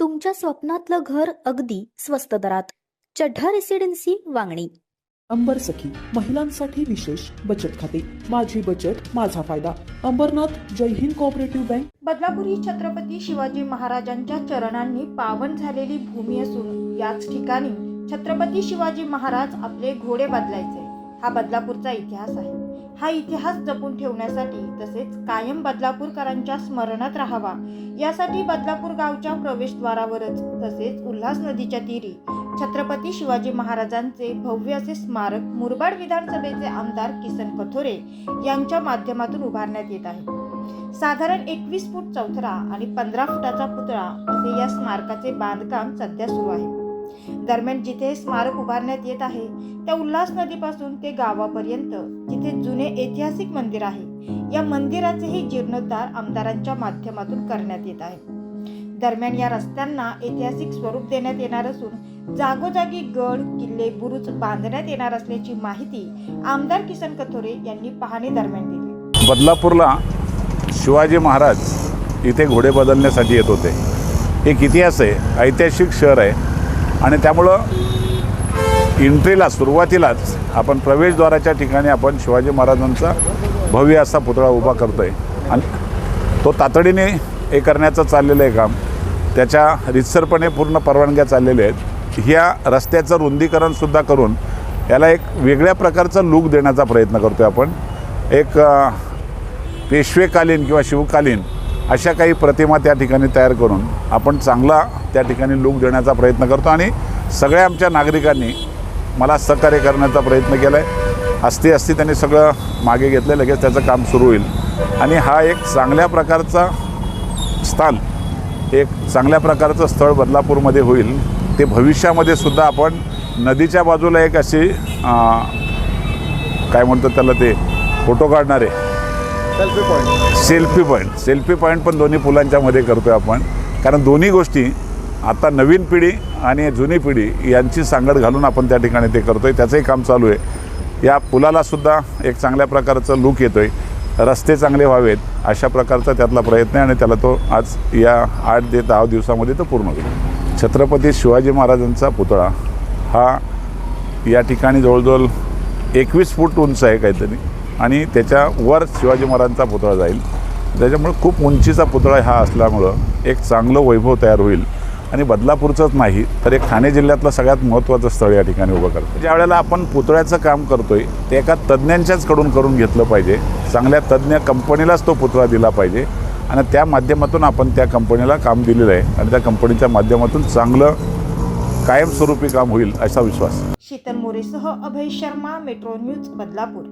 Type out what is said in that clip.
तुमच्या स्वप्नातलं घर अगदी स्वस्त दरात. चढ्ढा रेसिडेन्सी वांगणी. अंबर सखी महिलांसाठी विशेष बचत खाते. माझी बचत माझा फायदा. अंबरनाथ जय हिंद कोऑपरेटिव्ह बँक बदलापूर ही छत्रपती शिवाजी महाराजांच्या चरणांनी पावन झालेली भूमी असून याच ठिकाणी छत्रपती शिवाजी महाराज आपले घोडे बदलायचे हा बदलापूरचा इतिहास आहे. हा इतिहास जपून ठेवण्यासाठी तसेच कायम बदलापूरकरांच्या स्मरणात राहावा. यासाठी बदलापूर गावच्या प्रवेशद्वारावरच तसेच उल्हास नदीच्या तीरी छत्रपती शिवाजी महाराजांचे भव्य असे स्मारक मुरबाड विधानसभेचे आमदार किसन कथोरे यांच्या माध्यमातून उभारण्यात येत आहे. साधारण एकवीस फूट चौथरा आणि पंधरा फुटाचा पुतळा असे या स्मारकाचे बांधकाम सध्या सुरू आहे. दरम्यान जिथे स्मारक उभारण्यात येत आहे त्या उल्हास नदीपासून ते गावापर्यंत जिथे जुने ऐतिहासिक मंदिर आहे या मंदिराचेही जीर्णोद्धार आमदारांच्या माध्यमातून करण्यात येत आहे. दरम्यान या रस्त्यांना ऐतिहासिक स्वरूप देण्यात येणार असून जागोजागी गड किल्ले बुरुज बांधण्यात येणार असल्याची माहिती आमदार किसन कथोरे यांनी पाहणी दरम्यान दिली. बदलापूरला शिवाजी महाराज इथे घोडे बदलण्यासाठी येत होते. एक इतिहास आहे ऐतिहासिक शहर आहे. आणि त्यामुळं एंट्रीला सुरुवातीलाच आपण प्रवेशद्वाराच्या ठिकाणी आपण शिवाजी महाराजांचा भव्य असा पुतळा उभा करतो आहे आणि तो तातडीने हे करण्याचं चाललेलं आहे काम. त्याच्या रितसरपणे पूर्ण परवानग्या चाललेल्या आहेत. ह्या रस्त्याचं रुंदीकरणसुद्धा करून याला एक वेगळ्या प्रकारचा लूक देण्याचा प्रयत्न करतो आहे आपण. एक पेशवेकालीन किंवा शिवकालीन अशा काही प्रतिमा त्या ठिकाणी तयार करून आपण चांगला त्या ठिकाणी लूक देण्याचा प्रयत्न करतो आणि सगळ्या आमच्या नागरिकांनी मला सहकार्य करण्याचा प्रयत्न केला आहे असती असती त्यांनी सगळं मागे घेतलं लगेच त्याचं काम सुरू होईल. आणि हा एक चांगल्या प्रकारचा स्थान एक चांगल्या प्रकारचं स्थळ बदलापूरमध्ये होईल. ते भविष्यामध्ये सुद्धा आपण नदीच्या बाजूला एक अशी काय म्हणतात त्याला ते फोटो काढणारे selfie point selfie point selfie point पण दोन्ही पुलांच्या मध्ये आहे आपण. कारण दोन्ही गोष्टी आता नवीन पिढी आणि जुनी पिढी यांची सांगड घालून आपण त्या ठिकाणी ते करतो आहे त्याचंही काम चालू आहे. या पुलालासुद्धा एक चांगल्या प्रकारचं लुक आहे रस्ते चांगले व्हावेत अशा प्रकारचा त्यातला प्रयत्न आहे आणि त्याला तो आज या आठ ते दहा दिवसामध्ये तो पूर्ण होईल छत्रपती शिवाजी महाराजांचा पुतळा हा या ठिकाणी जवळजवळ एकवीस फूट उंच आहे काहीतरी. आणि त्याच्यावर शिवाजी महाराजांचा पुतळा जाईल. त्याच्यामुळे खूप उंचीचा पुतळा हा असल्यामुळं एक चांगलं वैभव तयार होईल. आणि बदलापूरचंच नाही तर एक ठाणे जिल्ह्यातलं सगळ्यात महत्त्वाचं स्थळ या ठिकाणी उभं करतो ज्या वेळेला आपण पुतळ्याचं काम करतो आहे ते एका तज्ज्ञांच्याच कडून करून घेतलं पाहिजे. चांगल्या तज्ज्ञ कंपनीलाच तो पुतळा दिला पाहिजे. आणि त्या माध्यमातून आपण त्या कंपनीला काम दिलेलं आहे. आणि त्या कंपनीच्या माध्यमातून चांगलं कायमस्वरूपी काम होईल असा विश्वास. शीतल मोरेसह अभय शर्मा मेट्रो न्यूज बदलापूर.